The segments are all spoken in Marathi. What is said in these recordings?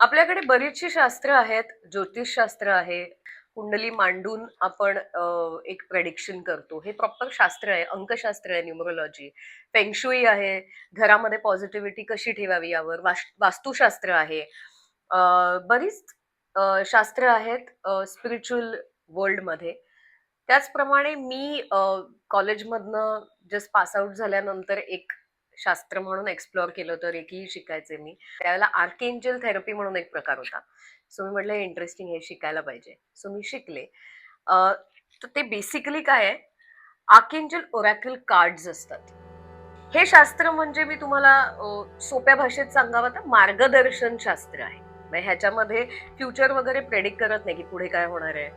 आपल्याकडे बरीचशी शास्त्र आहेत ज्योतिषशास्त्र आहे कुंडली मांडून आपण एक प्रेडिक्शन करतो. हे प्रॉपर शास्त्र आहे अंकशास्त्र आहे न्युमरोलॉजी फेंगशुई आहे घरामध्ये पॉझिटिव्हिटी कशी ठेवावी यावर वास्तुशास्त्र आहे. बरीच शास्त्र आहेत स्पिरिच्युअल वर्ल्डमध्ये त्याचप्रमाणे मी कॉलेजमधनं जस्ट पास आउट झाल्यानंतर एक शास्त्र म्हणून एक्सप्लोअर केलं होतं रेकी शिकायचे मी. त्यावेळेला आर्किएंजल थेरपी म्हणून एक प्रकार होता. सो मी म्हटलं इंटरेस्टिंग हे शिकायला पाहिजे. सो मी शिकले. तर ते बेसिकली काय आहे? आर्किएंजल ओरॅकल कार्ड्स असतात. हे शास्त्र म्हणजे मी तुम्हाला सोप्या भाषेत सांगावं तर मार्गदर्शन शास्त्र आहे. म्हणजे ह्याच्यामध्ये फ्युचर वगैरे प्रेडिक्ट करत नाही की पुढे काय होणार आहे.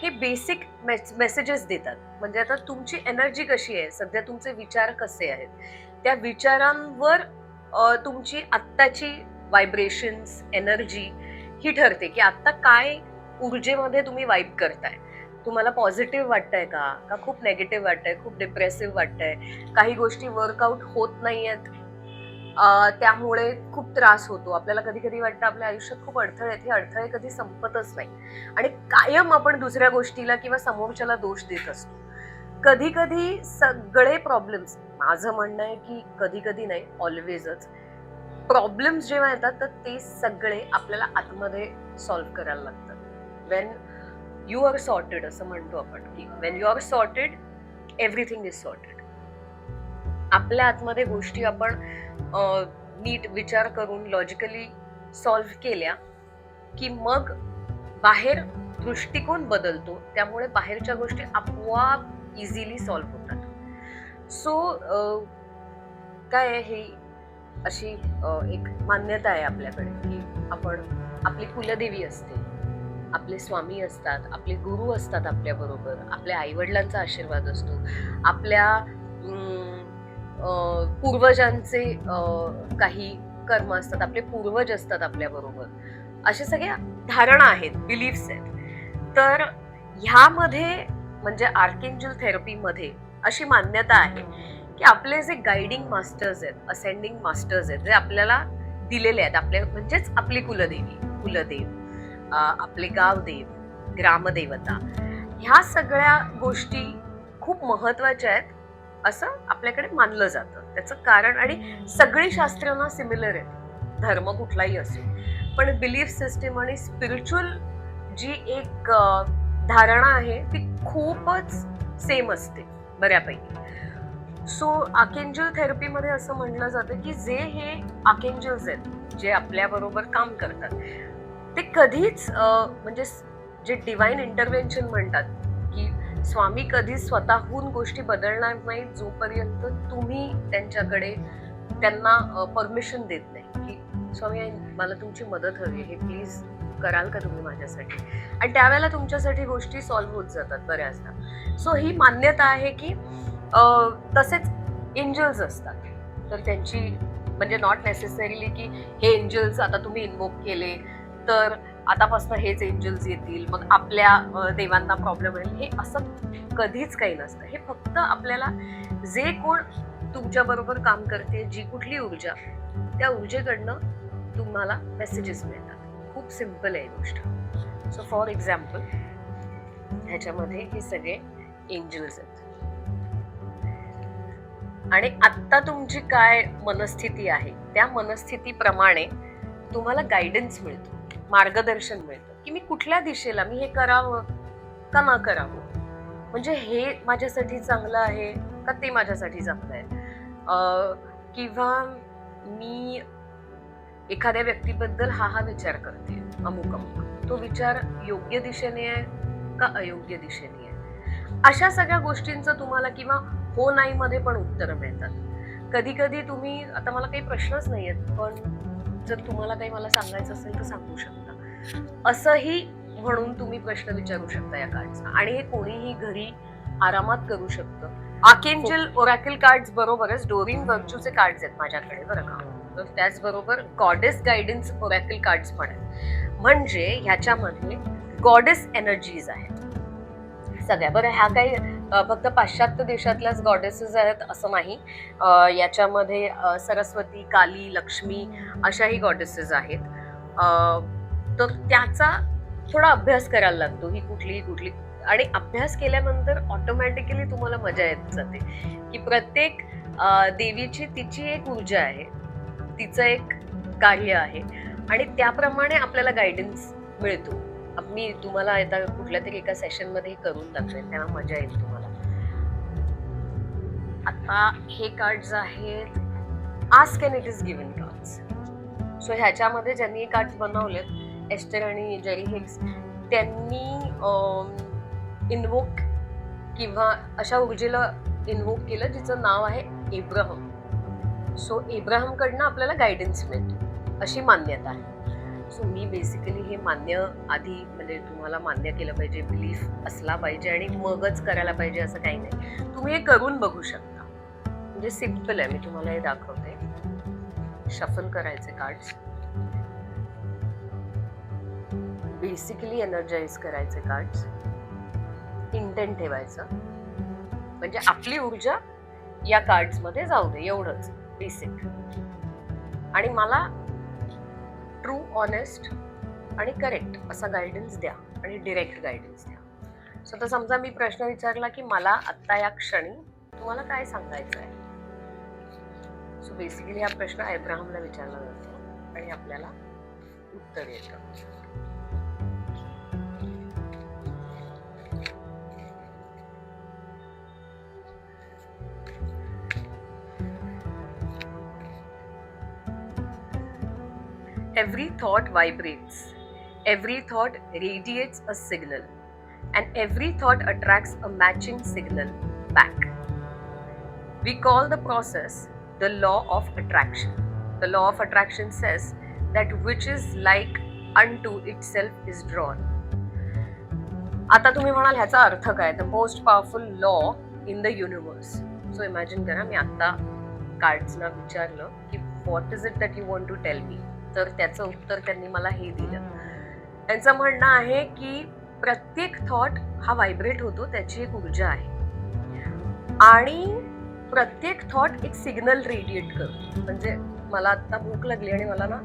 हे बेसिक मेसेजेस देतात. म्हणजे आता तुमची एनर्जी कशी आहे? सध्या तुमचे विचार कसे आहेत? त्या विचारांवर तुमची आत्ताची व्हायब्रेशन्स एनर्जी ही ठरते की आत्ता काय ऊर्जेमध्ये तुम्ही वाईब करताय. तुम्हाला पॉझिटिव्ह वाटतंय का? का खूप नेगेटिव्ह वाटतंय? खूप डिप्रेसिव्ह वाटतंय? काही गोष्टी वर्कआउट होत नाहीयेत. आहेत त्यामुळे खूप त्रास होतो. आपल्याला कधी कधी वाटतं आपल्या आयुष्यात खूप अडथळे आहेत. हे अडथळे कधी संपतच नाही. आणि कायम आपण दुसऱ्या गोष्टीला किंवा समोरच्याला दोष देत असतो. कधी कधी सगळे प्रॉब्लेम्स माझं म्हणणं आहे की कधी कधी नाही ऑलवेजच प्रॉब्लेम्स जेव्हा येतात तर ते सगळे आपल्याला आतमध्ये सॉल्व्ह करायला लागतात. वेन यू आर सॉर्टेड असं म्हणतो आपण की when you are sorted everything is sorted आपल्या आतमध्ये गोष्टी आपण नीट विचार करून लॉजिकली सॉल्व्ह केल्या की मग बाहेर दृष्टिकोन बदलतो. त्यामुळे बाहेरच्या गोष्टी आपोआप इझिली सॉल्व्ह होतात. सो काय आहे ही अशी एक मान्यता आहे आपल्याकडे की आपण आपली कुलदेवी असते आपले स्वामी असतात आपले गुरु असतात आपल्याबरोबर आपल्या आईवडिलांचा आशीर्वाद असतो आपल्या पूर्वजांचे काही कर्म असतात आपले पूर्वज असतात आपल्याबरोबर अशा सगळ्या धारणा आहेत बिलीफ्स आहेत. तर ह्यामध्ये म्हणजे आर्किंजल थेरपीमध्ये अशी मान्यता आहे की आपले जे गायडिंग मास्टर्स आहेत असेंडिंग मास्टर्स आहेत जे आपल्याला दिलेले आहेत आपल्या म्हणजेच आपली कुलदेवी कुलदेव आपले गावदेव ग्रामदेवता ह्या सगळ्या गोष्टी खूप महत्त्वाच्या आहेत असं आपल्याकडे मानलं जातं. त्याचं कारण आणि सगळी शास्त्रांना सिमिलर आहेत. धर्म कुठलाही असो. पण बिलीफ सिस्टीम आणि स्पिरिच्युअल जी एक धारणा आहे ती खूपच सेम असते बऱ्यापैकी. सो आकेंजल थेरपीमध्ये असं म्हटलं जातं की जे हे आकेंजल्स आहेत जे आपल्याबरोबर काम करतात ते कधीच म्हणजे जे डिवाईन इंटरव्हेन्शन म्हणतात की स्वामी कधीच स्वतःहून गोष्टी बदलणार नाही जोपर्यंत तुम्ही त्यांच्याकडे त्यांना परमिशन देत नाही की स्वामी मला तुमची मदत हवी हे प्लीज कराल का तुम्ही माझ्यासाठी? आणि त्यावेळेला तुमच्यासाठी गोष्टी सॉल्व्ह होत जातात बऱ्याचदा. सो ही मान्यता आहे की तसेच एंजल्स असतात. तर त्यांची म्हणजे नॉट नेसेसरीली की हे एंजल्स आता तुम्ही इन्वोक केले तर आतापासून हेच एंजल्स येतील मग आपल्या देवांना प्रॉब्लेम होईल. हे असं कधीच काही नसतं. हे फक्त आपल्याला जे कोण तुमच्याबरोबर काम करते जी कुठली ऊर्जा त्या ऊर्जेकडनं तुम्हाला मेसेजेस मिळतात. सिंपल आहे गोष्ट. सो फॉर एक्झाम्पल ह्याच्यामध्ये हे सगळे एंजल्स आहेत. आणि आत्ता तुमची काय मनस्थिती आहे त्या मनस्थितीप्रमाणे तुम्हाला गायडन्स मिळतो मार्गदर्शन मिळतं की मी कुठल्या दिशेला मी हे करावं का न करावं? म्हणजे हे माझ्यासाठी चांगलं आहे का ते माझ्यासाठी चांगलं आहे किंवा मी एखाद्या व्यक्तीबद्दल हा हा विचार करते अमुक अमुक. तो विचार योग्य दिशेने आहे का अयोग्य दिशेने आहे? अशा सगळ्या गोष्टींचं तुम्हाला किंवा हो नाही मध्ये पण उत्तरं मिळतात. कधी कधी तुम्ही आता मला काही प्रश्नच नाही आहेत पण जर तुम्हाला काही मला सांगायचं असेल तर सांगू शकता. असंही म्हणून तुम्ही प्रश्न विचारू शकता या कार्डचा. आणि हे कोणीही घरी आरामात करू शकतं. आकेंजल ओरॅकल कार्ड बरोबरच डोरिन वर्च्यूचे कार्ड आहेत माझ्याकडे बरं का? तर त्याचबरोबर गॉडेस गायडन्स ओरॅकल कार्ड्स पण आहेत. म्हणजे ह्याच्यामध्ये गॉडेस एनर्जीज आहेत. सगळ्या बरं ह्या काही फक्त पाश्चात्य देशातल्याच गॉडेसेस आहेत असं नाही. याच्यामध्ये सरस्वती काली लक्ष्मी अशाही गॉडेसेस आहेत. तर त्याचा थोडा अभ्यास करायला लागतो. ही कुठली कुठली आणि अभ्यास केल्यानंतर ऑटोमॅटिकली तुम्हाला मजा येत जाते. की प्रत्येक देवीची तिची एक ऊर्जा आहे. तिचं एक कार्य आहे. आणि त्याप्रमाणे आपल्याला गायडन्स मिळतो. मी तुम्हाला आता कुठल्या तरी एका सेशनमध्ये करून दाखवेल त्यांना मजा येईल तुम्हाला. आता हे कार्ड्स आहेत. Ask and it is given cards so ह्याच्यामध्ये ज्यांनी हे कार्ड्स बनवलेत एस्टर आणि जेरी हिग्स त्यांनी इन्वोक किंवा अशा ऊर्जेला इन्वोक केलं जिचं नाव आहे इब्राहम सो इब्राहमकडनं आपल्याला गायडन्स मिळतो अशी मान्यता आहे. सो मी बेसिकली हे मान्य आधी म्हणजे तुम्हाला मान्य केलं पाहिजे बिलीफ असला पाहिजे आणि मगच करायला पाहिजे असं काही नाही. तुम्ही हे करून बघू शकता. म्हणजे सिंपल आहे मी तुम्हाला हे दाखवते. शफल करायचे कार्ड्स बेसिकली एनर्जाइज करायचे कार्ड्स इंटेंट ठेवायचं. म्हणजे आपली ऊर्जा या कार्ड्समध्ये जाऊ दे एवढंच. बेसिक आणि मला ट्रू ऑनेस्ट आणि करेक्ट असा गायडन्स द्या आणि डिरेक्ट गायडन्स द्या. सो तर समजा मी प्रश्न विचारला की मला आत्ता या क्षणी तुम्हाला काय सांगायचं आहे? सो बेसिकली हा प्रश्न अब्राहमला विचारला जातो आणि आपल्याला उत्तर येतं. Every thought vibrates. Every thought radiates a signal. And every thought attracts a matching signal back. We call the process the law of attraction. The law of attraction says that which is like unto itself is drawn. आता तुम्ही म्हणाल ह्याचा अर्थ काय the most powerful law in the universe so imagine करा मी आता कार्ड्सना विचारलं की what is it that you want to tell me तर त्याचं उत्तर त्यांनी मला हे दिलं. त्यांचं म्हणणं आहे की प्रत्येक थॉट हा व्हायब्रेट होतो त्याची एक ऊर्जा आहे. आणि प्रत्येक थॉट एक सिग्नल रेडिएट करतो. म्हणजे मला आता भूक लागली आणि मला ना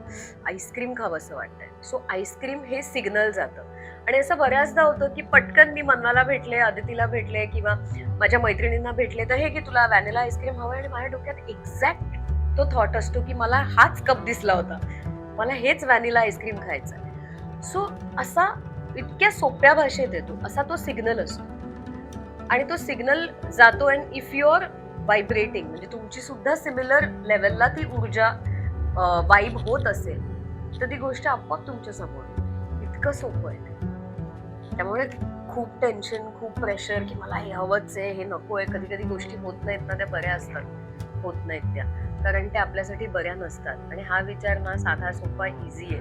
आईस्क्रीम खावं असं वाटतंय. सो आईस्क्रीम हे सिग्नल जातं. आणि असं बऱ्याचदा होतं की पटकन मी मनाला भेटले आदितीला भेटले किंवा माझ्या मैत्रिणींना भेटले तर हे की तुला व्हॅनिला आईस्क्रीम हवं आणि माझ्या डोक्यात एक्झॅक्ट तो थॉट असतो की मला हाच कप दिसला होता. मला हेच व्हॅनिला आईस्क्रीम खायचं आहे. सो असा इतक्या सोप्या भाषेत येतो. असा तो सिग्नल असतो. आणि तो सिग्नल जातो and if you are vibrating म्हणजे तुमची सुद्धा सिमिलर लेवलला ती ऊर्जा वाईब होत असेल तर ती गोष्ट आपोआप तुमच्यासमोर इतकं सोपं आहे त्यामुळे खूप टेन्शन खूप प्रेशर की मला हे हवंच आहे हे नको आहे कधी कधी गोष्टी होत नाहीत ना त्या बऱ्या असतात. होत नाहीत त्या. कारण त्या आपल्यासाठी बऱ्या नसतात. आणि हा विचार ना साधा सोपा इझी आहे.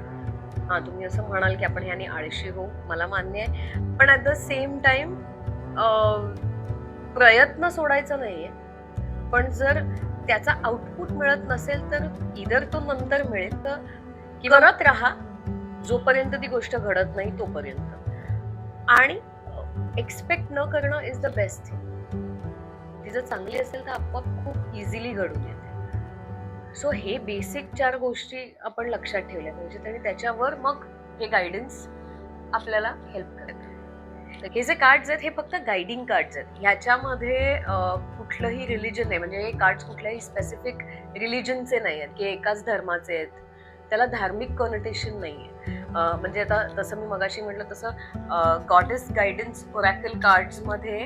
हां तुम्ही असं म्हणाल की आपण ह्याने आळशी हो मला मान्य आहे. पण ॲट द सेम टाइम प्रयत्न सोडायचा नाहीये. पण जर त्याचा आउटपुट मिळत नसेल तर इधर तो नंतर मिळेल तर करत राहा. जोपर्यंत ती गोष्ट घडत नाही तोपर्यंत. आणि एक्सपेक्ट न करणं इज द बेस्ट थिंग ती जर चांगली असेल तर आपोआप खूप इझिली घडून येते. सो हे बेसिक चार गोष्टी आपण लक्षात ठेवल्या पाहिजेत आणि त्याच्यावर मग हे गायडन्स आपल्याला हेल्प करत. हे जे कार्ड्स आहेत हे फक्त गायडिंग कार्ड्स आहेत. ह्याच्यामध्ये कुठलंही रिलिजन नाही. म्हणजे हे कार्ड्स कुठल्याही स्पेसिफिक रिलिजनचे नाही आहेत की एकाच धर्माचे आहेत. त्याला धार्मिक कॉनोटेशन नाही आहे. म्हणजे आता तसं मी मगाशी म्हटलं तसं goddess guidance oracle कार्ड्समध्ये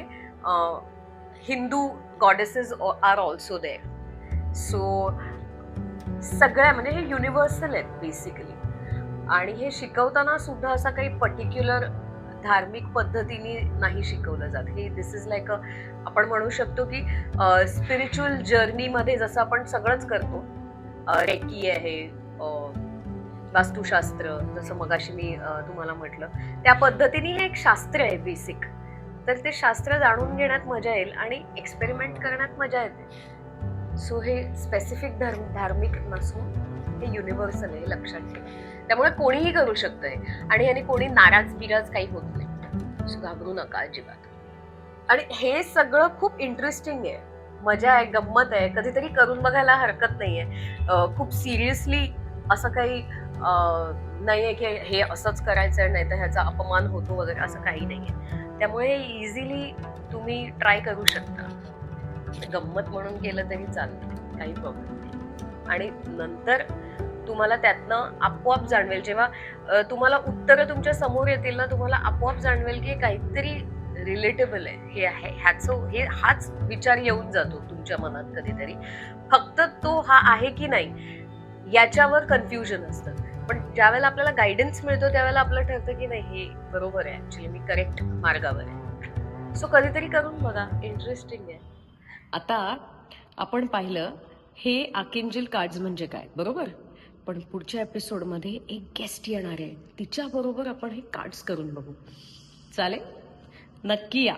Hindu goddesses are also there so सगळ्या म्हणजे हे युनिव्हर्सल आहेत बेसिकली आणि हे शिकवताना सुद्धा असा काही पर्टिक्युलर धार्मिक पद्धतीने नाही शिकवलं जात. हे दिस इज लाईक अ आपण म्हणू शकतो की स्पिरिच्युअल जर्नीमध्ये जसं आपण सगळंच करतो. रेकी आहे वास्तुशास्त्र जसं मगाशी मी तुम्हाला म्हटलं. त्या पद्धतीने हे एक शास्त्र आहे बेसिक तर ते शास्त्र जाणून घेण्यात मजा येईल आणि एक्सपेरिमेंट करण्यात मजा येते. सो हे स्पेसिफिक धर्म धार्मिक नसून हे युनिव्हर्सल आहे लक्षात ठेवा. त्यामुळे कोणीही करू शकतंय आणि याने कोणी नाराज बिराज काही होत नाही. घाबरू नका अजिबात. आणि हे सगळं खूप इंटरेस्टिंग आहे. मजा आहे गंमत आहे. कधीतरी करून बघायला हरकत नाही आहे खूप सिरियसली असं काही नाही आहे की हे असंच करायचं नाही तर ह्याचा अपमान होतो वगैरे असं काही नाही आहे त्यामुळे इझिली तुम्ही ट्राय करू शकता. गंमत म्हणून केलं तरी चालतं काही प्रॉब्लेम नाही. आणि नंतर तुम्हाला त्यातनं आपोआप जाणवेल जेव्हा तुम्हाला उत्तरं तुमच्यासमोर येतील ना तुम्हाला आपोआप जाणवेल की काहीतरी रिलेटेबल आहे हे आहे ह्याचं हे हाच विचार येऊन जातो तुमच्या मनात कधीतरी. फक्त तो हा आहे की नाही याच्यावर कन्फ्युजन असतं. पण ज्यावेळेला आपल्याला गायडन्स मिळतो त्यावेळेला आपलं ठरतं की नाही हे बरोबर आहे ऍक्च्युली मी करेक्ट मार्गावर आहे. सो कधीतरी करून बघा इंटरेस्टिंग आहे. आता आपण पाहिलं हे आकिंजिल कार्ड्स म्हणजे काय? बरोबर? पण पुढच्या एपिसोडमध्ये एक गेस्ट येणार आहे. तिच्याबरोबर आपण हे कार्ड्स करून बघू. चालेल? नक्की या.